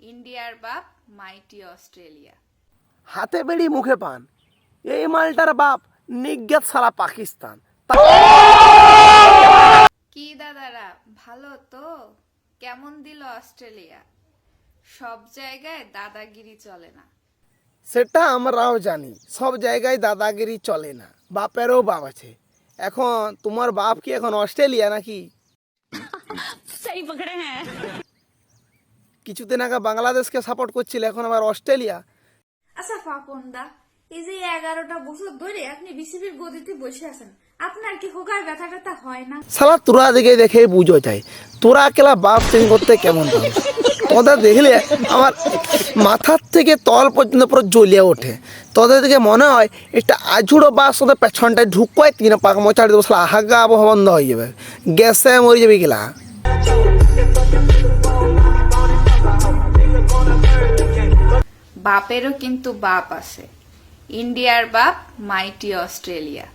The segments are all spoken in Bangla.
ইন্ডিয়ার বাপ মাইটি অস্ট্রেলিয়া। হাতে বেড়ি মুখে পান। এই মালটার বাপ নিজ্ঞাত সারা পাকিস্তান। কি দাদারা ভালো তো? কেমন দিল অস্ট্রেলিয়া? সব জায়গায় দাদাগিরি চলে না। সেটা আমরাও জানি সব জায়গায় দাদাগিরি চলে না। বাপেরও বাপ আছে। এখন তোমার বাপ কি এখন অস্ট্রেলিয়া নাকি? সেই পকড়ে হ্যাঁ। কিছুদিন আগে বাংলাদেশকে সাপোর্ট করছিল এখন আবার অস্ট্রেলিয়া। আচ্ছা পাপন দা এই যে এগারোটা বছর ধরে আপনি বিসিবির গদিতে বসে আছেন আপনার কি হোকার ব্যথা ট্যাথা হয় না? সালা তোরা দিকে দেখে বুঝো চাই তোরা একলা বাপ চেঞ্জ করতে কেমন? তোদের দেখলে আমার মাথার থেকে তল পর্যন্ত পুরো জ্বলিয়ে ওঠে। তোদের দিকে মনে হয় একটা আঝুড়ো বাস ওদের পেছনটায় ঢুকোয় তিন পাক মোচাড়ি দেবো সালা হাগা আবহাওয়া বন্ধ হয়ে যাবে। গ্যাসে মরে যাবে গেলা বাপেরও কিন্তু বাপ আছে। ইন্ডিয়ার বাপ মাইটি অস্ট্রেলিয়া।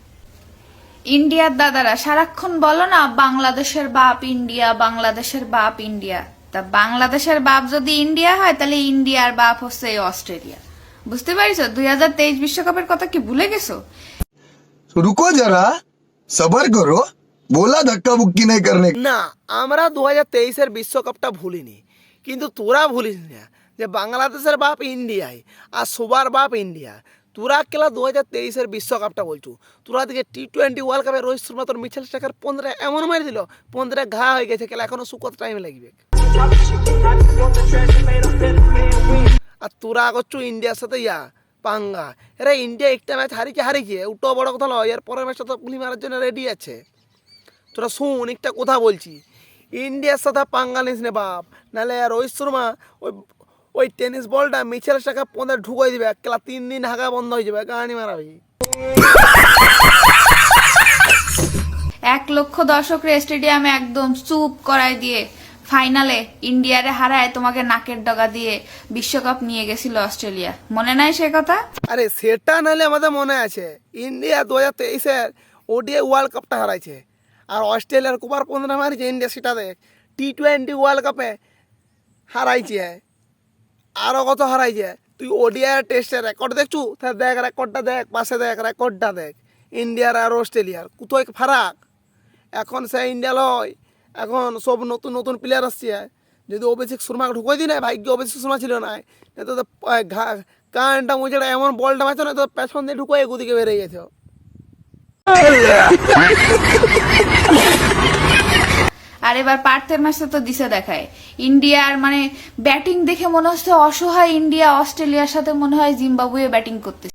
ইন্ডিয়ার দাদারা সারাক্ষণ বলো না বাংলাদেশের বাপ ইন্ডিয়া বাংলাদেশের বাপ ইন্ডিয়া। তা বাংলাদেশের বাপ যদি ইন্ডিয়া হয় তাহলে ইন্ডিয়ার বাপ হচ্ছে অস্ট্রেলিয়া। বুঝতে পারিস দুই হাজার তেইশ বিশ্বকাপের কথা কি ভুলে গেছো? রুকো যারা সবার করো বলা ধাক্কা বুক্কি নাই করনে না আমরা দু হাজার তেইশের বিশ্বকাপটা ভুলিনি। কিন্তু তোরা ভুলিস না। যে বাংলাদেশের বাপ ইন্ডিয়ায় আর সবার বাপ ইন্ডিয়া। তোরা কেলা দু হাজার তেইশের বিশ্বকাপটা বলছু। তোরা দিকে টি টোয়েন্টি ওয়ার্ল্ড কাপে রোহিত শর্মা তোর মিছেল স্টাকার পনেরো এমন মারি দিল পনেরো ঘা হয়ে গেছে কেলা এখনও শুকত টাইম লাগবে আর তোরা করছু ইন্ডিয়ার সাথে ইয়া, পাঙ্গা। এরা ইন্ডিয়া একটা ম্যাচ হারিয়েছে হারিয়েছে উটো বড় কথা লয় এর পরের ম্যাচটা তো গুলি মারার জন্য রেডি আছে। তোরা শুন, একটা কথা বলছি। ইন্ডিয়ার সাথে পাঙ্গা নিস নে বাপ, নাহলে রোহিত শর্মা ওই ওই টেনিস বলটা মিছেল টাকা পনেরো ঢুকাই দিবে একলা তিন দিন হাগা বন্ধ হয়ে যাবে গানি মারাবি? এক লক্ষ দর্শকরা স্টেডিয়ামে একদম চুপ করায় দিয়ে ফাইনালে ইন্ডিয়ারে হারায় তোমাকে নাকের ডগা দিয়ে বিশ্বকাপ নিয়ে গেছিল অস্ট্রেলিয়া। মনে নাই সে কথা? আরে সেটা নাহলে আমাদের মনে আছে ইন্ডিয়া দু হাজার তেইশের ওডিআই ওয়ার্ল্ড কাপটা হারাইছে আর অস্ট্রেলিয়ার কুপার পনেরো মারিছে ইন্ডিয়া সেটা দেখ টি টোয়েন্টি ওয়ার্ল্ড কাপে হারাইছে। আরও কত হারাইছে তুই ওডিআই টেস্টের রেকর্ড দেখছু? তাহলে দেখ রেকর্ডটা দেখ, পাশে দেখ রেকর্ডটা দেখ। ইন্ডিয়ার আর অস্ট্রেলিয়ার কোথায় ফারাক। এখন সে ইন্ডিয়া লয়। এখন সব নতুন নতুন প্লেয়ার আসছে। যদি অভিষেক শর্মাকে ঢুকাই দিই না ভাগ্য অভিষেক শর্মা ছিল না। তো কানটা মুচড়ে এমন বলটা মারছো না তো পেছন দিয়ে ঢুকাই এগুদিকে বেরিয়ে গেছে। আর এবার পার্থের ম্যাচটা তো দিশে দেখায়। ইন্ডিয়ার মানে ব্যাটিং দেখে মনে হচ্ছে অসহায় ইন্ডিয়া, অস্ট্রেলিয়ার সাথে মনে হয় জিম্বাবুয়ে ব্যাটিং করতে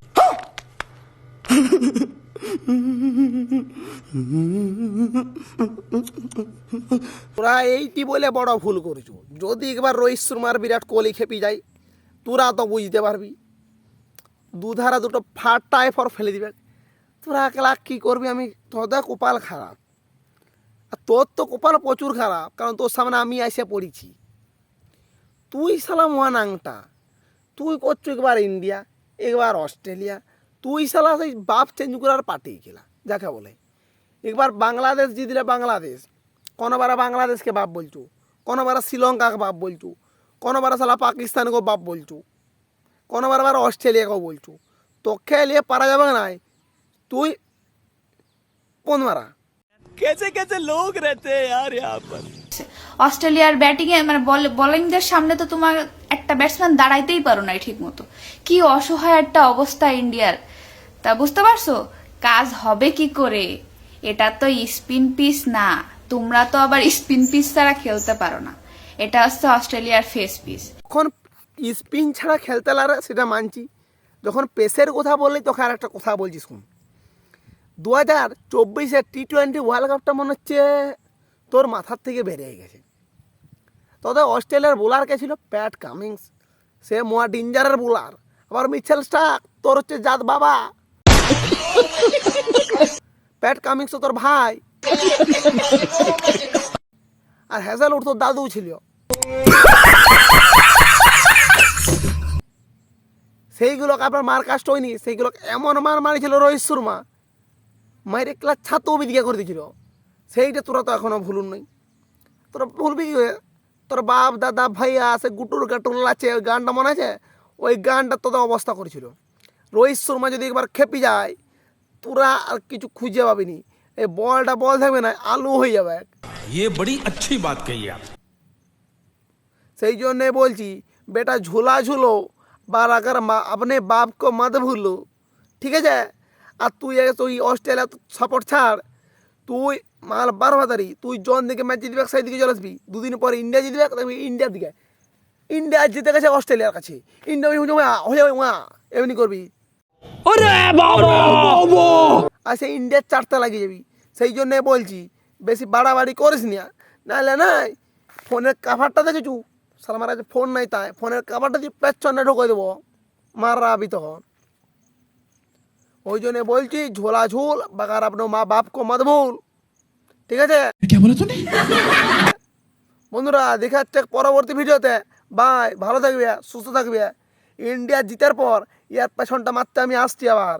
তোরা এইটি বলে বড় ভুল করছ। যদি একবার রোহিত শর্মার বিরাট কোহলি খেপি যায়, তোরা তো বুঝতে পারবি। দুধারা দুটো ফাটায় ফর ফেলে দিবে। তোরা একলা কী করবি আমি তোদের কপাল খারাপ। আর তোর তো কপাল প্রচুর খারাপ, কারণ তোর সামনে আমি এসে পড়েছি। তুই সালা মহান আংটা তুই করছ একবার ইন্ডিয়া, একবার অস্ট্রেলিয়া, তুই সালা সেই বাপ চেঞ্জ করার পার্টি খেলা, যাকে বলে। একবার বাংলাদেশ জিতলে বাংলাদেশ, কোনোবার বাংলাদেশকে বাপ বলছু, কোনোবার শ্রীলঙ্কাকে বাপ বলছু, কোনোবার সালা পাকিস্তানকেও বাপ বলছু, কোনোবার আবার অস্ট্রেলিয়াকেও বলছু। তোকে নিয়ে পারা যাবে না, তুই কোন মারা? অস্ট্রেলিয়ার ব্যাটিং এ মানে বোলিংদের সামনে তো তোমার একটা ব্যাটসম্যান দাঁড়াইতেই পারো না ঠিক মতো কি অসহায় একটা অবস্থা ইন্ডিয়ার। তা বুঝতে পারছ? কাজ হবে কি করে? এটা তো স্পিন পিস না। তোমরা তো আবার স্পিন পিস ছাড়া খেলতে পারো না। এটা হচ্ছে অস্ট্রেলিয়ার ফেস পিস যখন স্পিন ছাড়া খেলতে লাগে সেটা মানছি। যখন পেসের কথা বললি তোকে আর একটা কথা বলছি শুন। দু হাজার চব্বিশের টি টোয়েন্টি ওয়ার্ল্ড কাপটা মনে হচ্ছে তোর মাথার থেকে বেরিয়ে গেছে। তবে অস্ট্রেলিয়ার বোলার কে ছিল? প্যাট কামিংস সে মোয়া ডেঞ্জারের বোলার আবার মিচেল স্টাক তোর হচ্ছে জাত বাবা। প্যাট কামিংস তোর ভাই। আর হ্যাজেল তোর দাদু ছিল। সেইগুলোকে আপনার মার কাস্ট হয়নি। সেইগুলোকে এমন মার মারিছিল রোহিত শর্মা। মাইরে ক্লাস ছাত্র বিদিকে করে দিয়েছিল সেইটা তোরা তো এখনো ভুলুন নাই তোরা ভুলবি তোর বাপ দাদা ভাইয়া আছে গুটুর গাটুর লাচে ওই গানটা মনে আছে ওই গানটা তোদের অবস্থা করেছিল রোহিত শর্মা যদি একবার খেপি যায় তোরা আর কিছু খুঁজে পাবিনি এই বলটা বল থাকবে না আলু হয়ে যাবে ये बड़ी अच्छी बात कही आप সেই জন্যে বলছি বেটা ঝুলা ঝুলো বা আগার মা- अपने बाप को मत भूलो ঠিক আছে আর তুই তুই অস্ট্রেলিয়া সাপোর্ট ছাড়। তুই মাল বারবাদারি তুই জন দিকে ম্যাচ জিতবে সেই দিকে চলে আসবি। দুদিন পরে ইন্ডিয়া জিতবে দেখবি ইন্ডিয়ার দিকে। ইন্ডিয়া জিতে গেছে অস্ট্রেলিয়ার কাছে। ইন্ডিয়া হয়ে যাবে মা এমনি করবি। আর সেই ইন্ডিয়ার চারটা লাগিয়ে যাবি। সেই জন্যে বলছি বেশি বাড়াবাড়ি করিস না। নাহলে নাই ফোনের কাভারটা দেখেছু? সাল আমার কাছে ফোন নাই তাই। ফোনের কাভারটা যদি পেছনে ঢুকে দেবো। মাররা আবি তখন। ওই জন্য বলছি ঝোলা ঝোল বাগার আপনার মা বাপ কো মত ভুল। ঠিক আছে? বন্ধুরা দেখা দেখাচ্ছে পরবর্তী ভিডিওতে। বাই ভালো থাকবে সুস্থ থাকবে। ইন্ডিয়া জিতার পর ইয়ার পেছনটা মারতে আমি আসছি আবার।